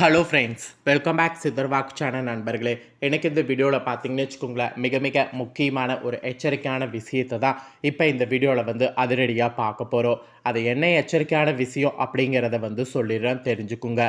Hello friends welcome back சித்தர்வாக் channel நண்பர்களே. எனக்கு இந்த வீடியோவில் பார்த்தீங்கன்னு வச்சுக்கோங்களேன் மிக மிக முக்கியமான ஒரு எச்சரிக்கையான விஷயத்தை தான் இப்போ இந்த வீடியோவில் வந்து அதிரடியாக பார்க்க போகிறோம் அது என்ன எச்சரிக்கையான விஷயம் அப்படிங்கிறத வந்து சொல்லிடுறேன் தெரிஞ்சுக்குங்க.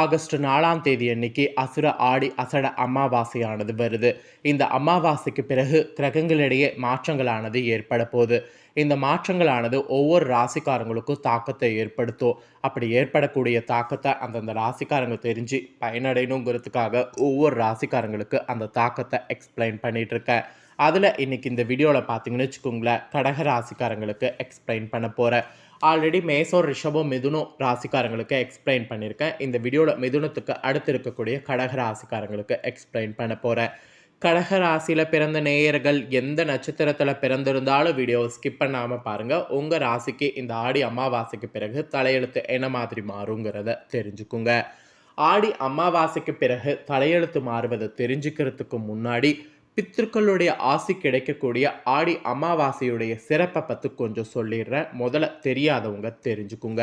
ஆகஸ்ட் நாலாம் தேதி அன்னைக்கு அசுர ஆடி அசட அமாவாசையானது வருது. இந்த அமாவாசைக்கு பிறகு கிரகங்களிடையே மாற்றங்களானது ஏற்பட போகுது. இந்த மாற்றங்களானது ஒவ்வொரு ராசிக்காரங்களுக்கும் தாக்கத்தை ஏற்படுத்தும். அப்படி ஏற்படக்கூடிய தாக்கத்தை அந்தந்த ராசிக்காரங்க தெரிஞ்சு பயனடையணுங்கிறதுக்காக ஒவ்வொரு ராசிக்காரங்களுக்கு அந்த தாக்கத்தை எக்ஸ்பிளைன் பண்ணிகிட்ருக்கேன் இருக்கேன். அதில் இன்றைக்கி இந்த வீடியோவில் பார்த்தீங்கன்னு வச்சுக்கோங்களேன் கடக ராசிக்காரங்களுக்கு எக்ஸ்பிளைன் பண்ண போகிறேன் ஆல்ரெடி மேசோ ரிஷபம் மிதுனம் ராசிக்காரங்களுக்கு எக்ஸ்பிளைன் பண்ணியிருக்கேன். இந்த வீடியோவில் மிதுனத்துக்கு அடுத்து இருக்கக்கூடிய கடக ராசிக்காரங்களுக்கு எக்ஸ்பிளைன் பண்ண போகிறேன் கடக ராசியில் பிறந்த நேயர்கள் எந்த நட்சத்திரத்தில் பிறந்திருந்தாலும் வீடியோ ஸ்கிப் பண்ணாமல் பாருங்கள் உங்கள் ராசிக்கு இந்த ஆடி அமாவாசைக்கு பிறகு தலையெழுத்து என்ன மாதிரி மாறுங்கிறத தெரிஞ்சுக்குங்க. ஆடி அமாவாசைக்கு பிறகு தலையெழுத்து மாறுவதை தெரிஞ்சுக்கிறதுக்கு முன்னாடி பித்திருக்களுடைய ஆசி கிடைக்கக்கூடிய ஆடி அமாவாசையுடைய சிறப்பை பற்றி கொஞ்சம் சொல்லிடுறேன். முதல்ல தெரியாதவங்க தெரிஞ்சுக்குங்க.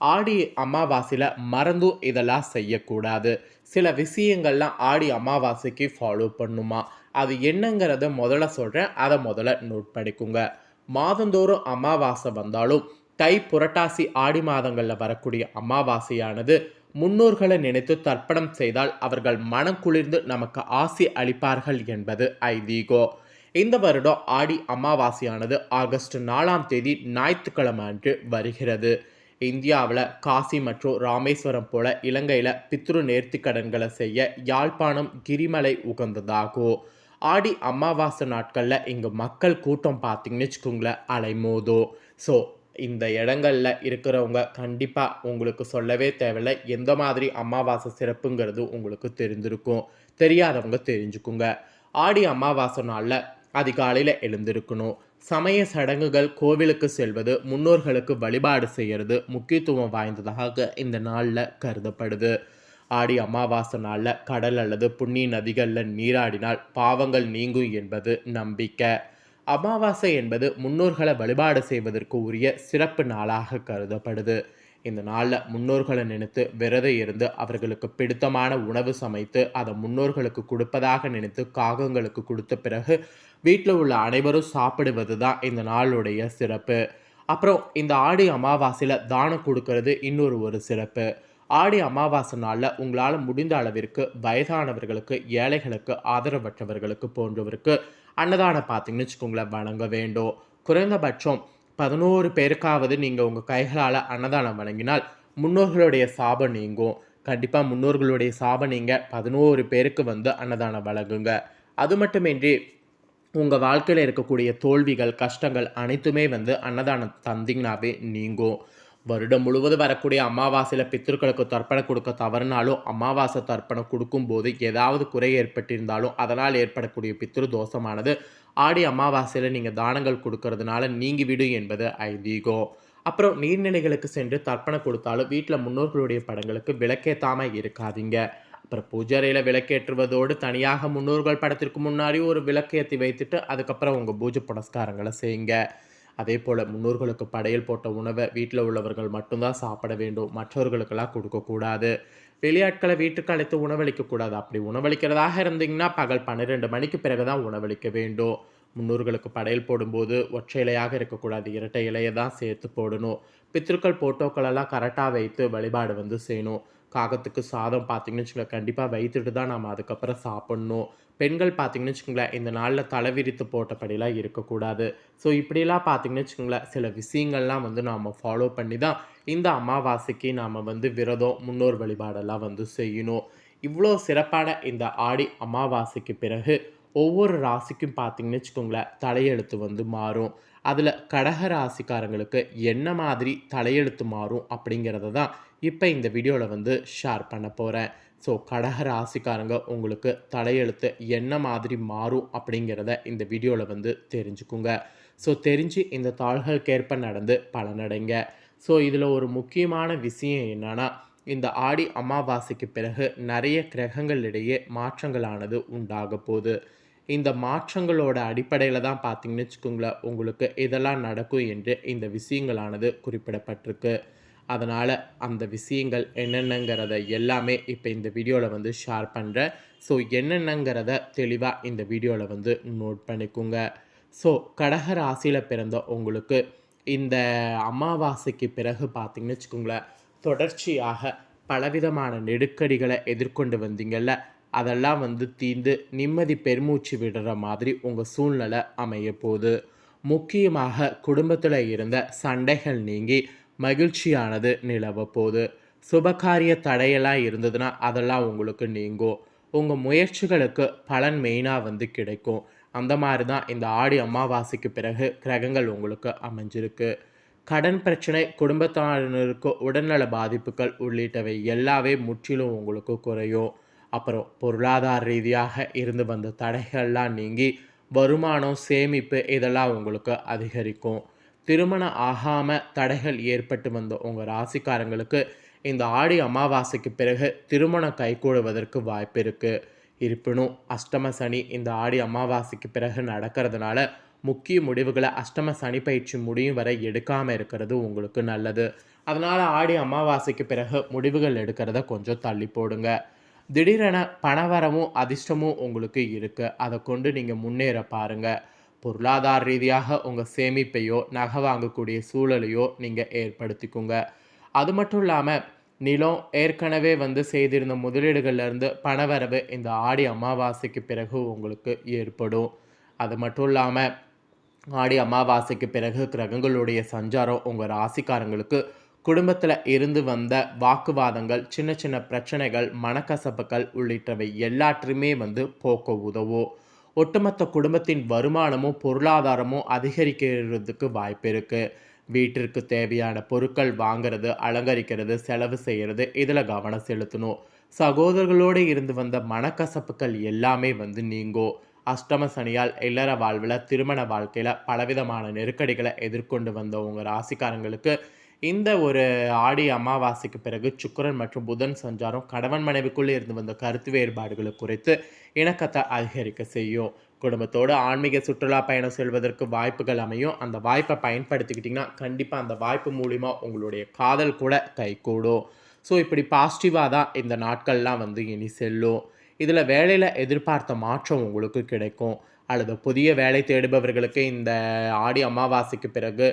ஆடி அமாவாசையில் மறந்தும் இதெல்லாம் செய்யக்கூடாது. சில விஷயங்கள்லாம் ஆடி அமாவாசைக்கு ஃபாலோ பண்ணுமா? அது என்னங்கிறத முதல்ல சொல்கிறேன் அதை முதல்ல நோட் பண்ணிக்குங்க. மாதந்தோறும் அமாவாசை வந்தாலும் தை புரட்டாசி ஆடி மாதங்களில் வரக்கூடிய அமாவாசையானது முன்னோர்களை நினைத்து தர்ப்பணம் செய்தால் அவர்கள் மனம் குளிர்ந்து நமக்கு ஆசி அளிப்பார்கள் என்பது ஐதீகோ. இந்த வருடம் ஆடி அமாவாசையானது ஆகஸ்ட் நாலாம் தேதி ஞாயிற்றுக்கிழமை அன்று வருகிறது. இந்தியாவில் காசி மற்றும் ராமேஸ்வரம் போல இலங்கையில் பித்ரு நேர்த்தி கடன்களை செய்ய யாழ்ப்பாணம் கிரிமலை உகந்ததாகும். ஆடி அமாவாசை நாட்களில் இங்கே மக்கள் கூட்டம் பார்த்தீங்கன்னு வச்சுக்கோங்களேன் அலைமோதோ ஸோ இந்த இடங்களில் இருக்கிறவங்க கண்டிப்பாக உங்களுக்கு சொல்லவே தேவையில்லை. எந்த மாதிரி அமாவாசை சிறப்புங்கிறது உங்களுக்கு தெரிஞ்சிருக்கும் தெரியாதவங்க தெரிஞ்சுக்குங்க. ஆடி அமாவாசை நாளில் அதிகாலையில் எழுந்திருக்கணும். சமய சடங்குகள் கோவிலுக்கு செல்வது முன்னோர்களுக்கு வழிபாடு செய்கிறது முக்கியத்துவம் வாய்ந்ததாக இந்த நாளில் கருதப்படுது. ஆடி அமாவாசை நாளில் கடல் அல்லது புண்ணிய நதிகளில் நீராடினால் பாவங்கள் நீங்கும் என்பது நம்பிக்கை. அமாவாசை என்பது முன்னோர்களை வழிபாடு செய்வதற்கு உரிய சிறப்பு நாளாக கருதப்படுது. இந்த நாளில் முன்னோர்களை நினைத்து விரதம் இருந்து அவர்களுக்கு பிடித்தமான உணவு சமைத்து அதை முன்னோர்களுக்கு கொடுப்பதாக நினைத்து காகங்களுக்கு கொடுத்த பிறகு வீட்டில் உள்ள அனைவரும் சாப்பிடுவது தான் இந்த நாளுடைய சிறப்பு. அப்புறம் இந்த ஆடி அமாவாசையில் தானம் கொடுக்கறது இன்னொரு ஒரு சிறப்பு. ஆடி அமாவாசை நாளில் உங்களால் முடிந்த அளவிற்கு வயதானவர்களுக்கு ஏழைகளுக்கு ஆதரவற்றவர்களுக்கு போன்றவருக்கு அன்னதானம் பார்த்தீங்கன்னு வச்சுக்கோங்களேன் வழங்க வேண்டும். குறைந்தபட்சம் பதினோரு பேருக்காவது நீங்கள் உங்கள் கைகளால் அன்னதானம் வழங்கினால் முன்னோர்களுடைய சாபம் நீங்கும். கண்டிப்பாக முன்னோர்களுடைய சாபம் நீங்கள் பதினோரு பேருக்கு வந்து அன்னதானம் வழங்குங்க. அது மட்டுமின்றி உங்கள் வாழ்க்கையில் இருக்கக்கூடிய தோல்விகள் கஷ்டங்கள் அனைத்துமே வந்து அன்னதானம் தந்திங்கனாவே நீங்கும். வருடம் முழுவதும் வரக்கூடிய அமாவாசையில் பித்திருக்களுக்கு தர்ப்பணம் கொடுக்க தவறுனாலும் அமாவாசை தர்ப்பணம் கொடுக்கும்போது ஏதாவது குறை ஏற்பட்டிருந்தாலும் அதனால் ஏற்படக்கூடிய பித்திரு தோஷமானது ஆடி அமாவாசையில் நீங்கள் தானங்கள் கொடுக்கறதுனால நீங்கிவிடும் என்பது ஐதீகம். அப்புறம் நீர்நிலைகளுக்கு சென்று தர்ப்பணம் கொடுத்தாலும் வீட்டில் முன்னோர்களுடைய படங்களுக்கு விளக்கேற்றாமல் இருக்காதீங்க. அப்புறம் பூஜைறையில் விளக்கேற்றுவதோடு தனியாக முன்னோர்கள் படத்திற்கு முன்னாடி ஒரு விளக்கேற்றி வைத்துட்டு அதுக்கப்புறம் உங்கள் பூஜை புனஸ்காரங்களை செய்யுங்க. அதே போல் முன்னோர்களுக்கு படையல் போட்ட உணவை வீட்டில் உள்ளவர்கள் மட்டும்தான் சாப்பிட வேண்டும். மற்றவர்களுக்கெல்லாம் கொடுக்கக்கூடாது. வெளியாட்களை வீட்டுக்கு அழைத்து உணவளிக்கக்கூடாது அப்படி உணவளிக்கிறதாக இருந்தீங்கன்னா பகல் பன்னிரெண்டு மணிக்கு பிறகு தான் உணவளிக்க வேண்டும். முன்னோர்களுக்கு படையல் போடும்போது ஒற்றை இலையாக இருக்கக்கூடாது. இரட்டை இலையை தான் சேர்த்து போடணும் பித்திருக்கள் போட்டோக்களெல்லாம் கரெக்டாக வைத்து வழிபாடு வந்து செய்யணும். பாகத்துக்கு சாதம் பார்த்தீங்கன்னு வச்சுக்கோங்க கண்டிப்பாக வைத்துட்டு தான் நம்ம அதுக்கப்புறம் சாப்பிட்ணும். பெண்கள் பார்த்தீங்கன்னு வச்சுக்கோங்களேன் இந்த நாளில் தலைவிரித்து போட்டபடிலாம் இருக்கக்கூடாது. ஸோ இப்படிலாம் பார்த்தீங்கன்னு வச்சுக்கோங்களேன் சில விஷயங்கள்லாம் வந்து நாம் ஃபாலோ பண்ணி தான் இந்த அமாவாசைக்கு நாம் வந்து விரதம் முன்னோர் வழிபாடெல்லாம் வந்து செய்யணும். இவ்வளோ சிறப்பான இந்த ஆடி அமாவாசைக்கு பிறகு ஒவ்வொரு ராசிக்கும் பார்த்தீங்கன்னு வச்சுக்கோங்களேன் தலையெழுத்து வந்து மாறும். அதில் கடகராசிக்காரங்களுக்கு என்ன மாதிரி தலையெழுத்து மாறும் அப்படிங்கிறத தான் இப்போ இந்த வீடியோவில் வந்து ஷேர் பண்ண போகிறேன் ஸோ கடக ராசிக்காரங்க உங்களுக்கு தலையெழுத்து என்ன மாதிரி மாறும் அப்படிங்கிறத இந்த வீடியோவில் வந்து தெரிஞ்சுக்குங்க. ஸோ தெரிஞ்சு இந்த தாள்களுக்கேற்ப நடந்து பலனடைங்க. ஸோ இதில் ஒரு முக்கியமான விஷயம் என்னென்னா இந்த ஆடி அமாவாசைக்கு பிறகு நிறைய கிரகங்களிடையே மாற்றங்களானது உண்டாக போகுது. இந்த மாற்றங்களோட அடிப்படையில் தான் பார்த்தீங்கன்னு வச்சுக்கோங்களேன் உங்களுக்கு இதெல்லாம் நடக்கும் என்று இந்த விஷயங்களானது குறிப்பிடப்பட்டிருக்கு. அதனால் அந்த விஷயங்கள் என்னென்னங்கிறத எல்லாமே இப்போ இந்த வீடியோவில் வந்து ஷேர் பண்ணுறேன் ஸோ என்னென்னங்கிறத தெளிவாக இந்த வீடியோவில் வந்து நோட் பண்ணிக்கோங்க. ஸோ கடக ராசியில் பிறந்த உங்களுக்கு இந்த அமாவாசைக்கு பிறகு பார்த்தீங்கன்னு வச்சுக்கோங்களேன் தொடர்ச்சியாக பலவிதமான நெருக்கடிகளை எதிர்கொண்டு வந்தீங்கல்ல அதெல்லாம் வந்து தீர்ந்து நிம்மதி பெருமூச்சு விடுற மாதிரி உங்கள் சூழ்நிலை அமைய போகுது முக்கியமாக குடும்பத்தில் இருந்த சண்டைகள் நீங்கி மகிழ்ச்சியானது நிலவ போகுது. சுபகாரிய தடையெல்லாம் இருந்ததுன்னா அதெல்லாம் உங்களுக்கு நீங்கும். உங்கள் முயற்சிகளுக்கு பலன் மெயினாக வந்து கிடைக்கும். அந்த மாதிரி தான் இந்த ஆடி அமாவாசைக்கு பிறகு கிரகங்கள் உங்களுக்கு அமைஞ்சிருக்கு. கடன் பிரச்சனை குடும்பத்தாரினருக்கு உடல்நல பாதிப்புகள் உள்ளிட்டவை எல்லாவே முற்றிலும் உங்களுக்கு குறையும். அப்புறம் பொருளாதார ரீதியாக இருந்து வந்த தடைகள்லாம் நீங்கி வருமானம் சேமிப்பு இதெல்லாம் உங்களுக்கு அதிகரிக்கும். திருமணம் ஆகாமல் தடைகள் ஏற்பட்டு வந்த உங்கள் ராசிக்காரங்களுக்கு இந்த ஆடி அமாவாசைக்கு பிறகு திருமணம் கைகூடுவதற்கு வாய்ப்பு இருக்குது இருப்பினும் அஷ்டம சனி இந்த ஆடி அமாவாசைக்கு பிறகு நடக்கிறதுனால முக்கிய முடிவுகளை அஷ்டம சனி பயிற்சி முடியும் வரை எடுக்காமல் இருக்கிறது உங்களுக்கு நல்லது. அதனால் ஆடி அமாவாசைக்கு பிறகு முடிவுகள் எடுக்கிறத கொஞ்சம் தள்ளி போடுங்க. திடீரென பணவரமும் அதிர்ஷ்டமும் உங்களுக்கு இருக்குது அதை கொண்டு நீங்கள் முன்னேற பாருங்கள் பொருளாதார ரீதியாக உங்கள் சேமிப்பையோ நகை வாங்கக்கூடிய சூழலையோ நீங்கள் ஏற்படுத்திக்கோங்க. அது மட்டும் இல்லாமல் நிலம் ஏற்கனவே வந்து செய்திருந்த முதலீடுகள்லேருந்து பணவரவு இந்த ஆடி அமாவாசைக்கு பிறகு உங்களுக்கு ஏற்படும். அது மட்டும் இல்லாமல் ஆடி அமாவாசைக்கு பிறகு கிரகங்களுடைய சஞ்சாரம் உங்கள் ராசிக்காரங்களுக்கு குடும்பத்தில் இருந்து வந்த வாக்குவாதங்கள் சின்ன சின்ன பிரச்சனைகள் மனக்கசப்புகள் உள்ளிட்டவை எல்லாற்றுமே வந்து போக்க உதவும். ஒட்டுமொத்த குடும்பத்தின் வருமானமும் பொருளாதாரமும் அதிகரிக்கிறதுக்கு வாய்ப்பு இருக்குது வீட்டிற்கு தேவையான பொருட்கள் வாங்கிறது அலங்கரிக்கிறது செலவு செய்கிறது இதில் கவனம் செலுத்தணும். சகோதரர்களோடு இருந்து வந்த மனக்கசப்புகள் எல்லாமே வந்து நீங்கும். அஷ்டம சனியால் இல்லற வாழ்வில் திருமண வாழ்க்கையில் பலவிதமான நெருக்கடிகளை எதிர்கொண்டு வந்த உங்கள் ராசிக்காரங்களுக்கு இந்த ஒரு ஆடி அமாவாசைக்கு பிறகு சுக்கரன் மற்றும் புதன் சஞ்சாரம் கணவன் மனைவிக்குள்ளே இருந்து வந்த கருத்து வேறுபாடுகளை குறித்து இணக்கத்தை அதிகரிக்க செய்யும். குடும்பத்தோடு ஆன்மீக சுற்றுலா பயணம் செல்வதற்கு வாய்ப்புகள் அமையும். அந்த வாய்ப்பை பயன்படுத்திக்கிட்டிங்கன்னா கண்டிப்பாக அந்த வாய்ப்பு மூலிமா உங்களுடைய காதல் கூட கைகூடும். ஸோ இப்படி பாசிட்டிவாக தான் இந்த நாட்கள்லாம் வந்து இனி செல்லும். இதில் வேலையில் எதிர்பார்த்த மாற்றம் உங்களுக்கு கிடைக்கும். அல்லது புதிய வேலை தேடுபவர்களுக்கு இந்த ஆடி அமாவாசைக்கு பிறகு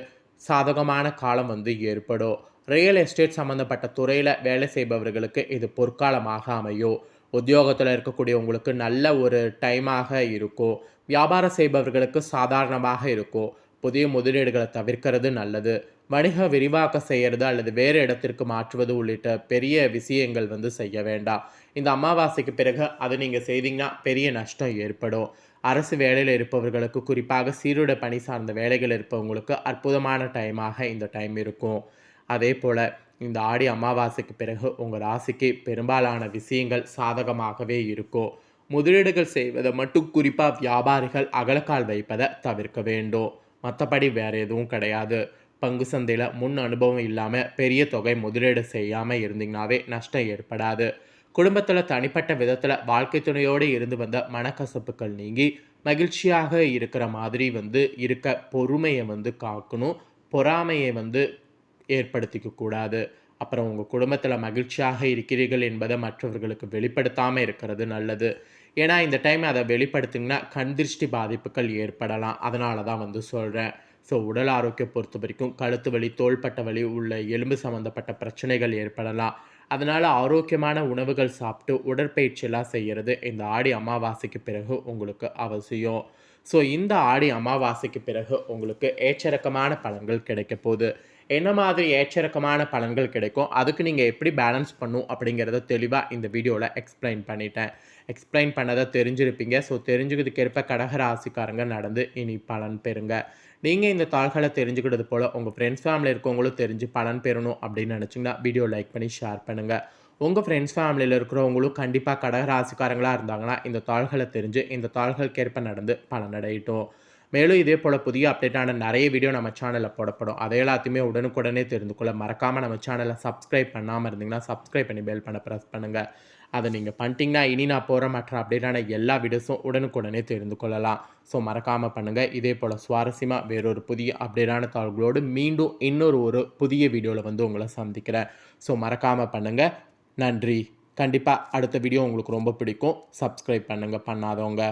சாதகமான காலம் வந்து ஏற்படும். ரியல் எஸ்டேட் சம்மந்தப்பட்ட துறையில் வேலை செய்பவர்களுக்கு இது பொற்காலமாக அமையும். உத்தியோகத்தில் இருக்கக்கூடிய உங்களுக்கு நல்ல ஒரு டைமாக இருக்கும். வியாபாரம் செய்பவர்களுக்கு சாதாரணமாக இருக்கும். புதிய முதலீடுகளை தவிர்க்கிறது நல்லது. வணிக விரிவாக்கம் செய்கிறது அல்லது வேறு இடத்திற்கு மாற்றுவது உள்ளிட்ட பெரிய விஷயங்கள் வந்து செய்ய வேண்டாம். இந்த அமாவாசைக்கு பிறகு அதை நீங்கள் செய்தீங்கன்னா பெரிய நஷ்டம் ஏற்படும். அரசு வேலையில் இருப்பவர்களுக்கு குறிப்பாக சீருடை பணி சார்ந்த வேலைகள் இருப்பவங்களுக்கு அற்புதமான டைமாக இந்த டைம் இருக்கும். அதே போல் இந்த ஆடி அமாவாசைக்கு பிறகு உங்கள் ராசிக்கு பெரும்பாலான விஷயங்கள் சாதகமாகவே இருக்கும். முதலீடுகள் செய்வதை மட்டும் குறிப்பாக வியாபாரிகள் அகலக்கால் வைப்பதை தவிர்க்க வேண்டும். மற்றபடி வேறு எதுவும் கிடையாது. பங்கு சந்தையில் முன் அனுபவம் இல்லாமல் பெரிய தொகை முதலீடு செய்யாமல் இருந்தீங்கனாவே நஷ்டம் ஏற்படாது. குடும்பத்தில் தனிப்பட்ட விதத்தில் வாழ்க்கை துணையோடு இருந்து வந்த மனக்கசப்புகள் நீங்கி மகிழ்ச்சியாக இருக்கிற மாதிரி வந்து இருக்க பொறுமையை வந்து காக்கணும். பொறாமையை வந்து ஏற்படுத்திக்க கூடாது. அப்புறம் உங்கள் குடும்பத்தில் மகிழ்ச்சியாக இருக்கிறீர்கள் என்பதை மற்றவர்களுக்கு வெளிப்படுத்தாமல் இருக்கிறது நல்லது. ஏன்னா இந்த டைம் அதை வெளிப்படுத்திங்கன்னா கண் திருஷ்டி பாதிப்புகள் ஏற்படலாம். அதனால தான் வந்து சொல்கிறேன் ஸோ உடல் ஆரோக்கியம் பொறுத்த வரைக்கும் கழுத்து வலி தோள்பட்ட வலி உள்ள எலும்பு சம்மந்தப்பட்ட பிரச்சனைகள் ஏற்படலாம். அதனால் ஆரோக்கியமான உணவுகள் சாப்பிட்டு உடற்பயிற்சியெல்லாம் செய்கிறது இந்த ஆடி அமாவாசைக்கு பிறகு உங்களுக்கு அவசியம். ஸோ இந்த ஆடி அமாவாசைக்கு பிறகு உங்களுக்கு ஏச்சரக்கமான பலன்கள் கிடைக்க போகுது. என்ன மாதிரி ஏச்சரக்கமான பலன்கள் கிடைக்கும்? அதுக்கு நீங்கள் எப்படி பேலன்ஸ் பண்ணும் அப்படிங்கிறத தெளிவாக இந்த வீடியோவில் எக்ஸ்பிளைன் பண்ணிட்டேன். எக்ஸ்பிளைன் பண்ணதை தெரிஞ்சிருப்பீங்க. ஸோ தெரிஞ்சுக்கிறதுக்கேற்ப கடகராசிக்காரங்க நடந்து இனி பலன் பெறுங்க. நீங்கள் இந்த தாள்களை தெரிஞ்சுக்கிட்டது போல் உங்கள் ஃப்ரெண்ட்ஸ் ஃபேமிலி இருக்கவங்களும் தெரிஞ்சு பலன் பெறணும் அப்படின்னு நினச்சிங்கன்னா வீடியோ லைக் பண்ணி ஷேர் பண்ணுங்கள் உங்கள் ஃப்ரெண்ட்ஸ் ஃபேமிலியில் இருக்கிறவங்களும் கண்டிப்பாக கடக ராசிக்காரங்களாக இருந்தாங்கன்னா இந்த தாள்களை தெரிஞ்சு இந்த தாள்களுக்கேற்ப நடந்து பலனடையட்டும். மேலும் இதே போல் புதிய அப்டேட்டான நிறைய வீடியோ நம்ம சேனலில் போடப்படும். அதை எல்லாத்தையுமே உடனுக்குடனே தெரிந்து கொள்ள மறக்காமல் நம்ம சேனலை சப்ஸ்கிரைப் பண்ணாமல் இருந்தீங்கன்னா சப்ஸ்கிரைப் பண்ணி பெல் பண்ண ப்ரெஸ் பண்ணுங்கள் அதை நீங்கள் பண்ணிட்டீங்கன்னா இனி நான் போகிற மற்ற அப்டேட்டான எல்லா வீடியோஸும் உடனுக்குடனே தெரிந்து கொள்ளலாம். ஸோ மறக்காமல் பண்ணுங்கள் இதே போல் சுவாரஸ்யமாக வேறொரு புதிய அப்டேட்டான தாள்களோடு மீண்டும் இன்னொரு ஒரு புதிய வீடியோவில் வந்து உங்களை சந்திக்கிறேன். ஸோ மறக்காமல் பண்ணுங்கள் நன்றி. கண்டிப்பாக அடுத்த வீடியோ உங்களுக்கு ரொம்ப பிடிக்கும். சப்ஸ்கிரைப் பண்ணுங்கள் பண்ணாதவங்க.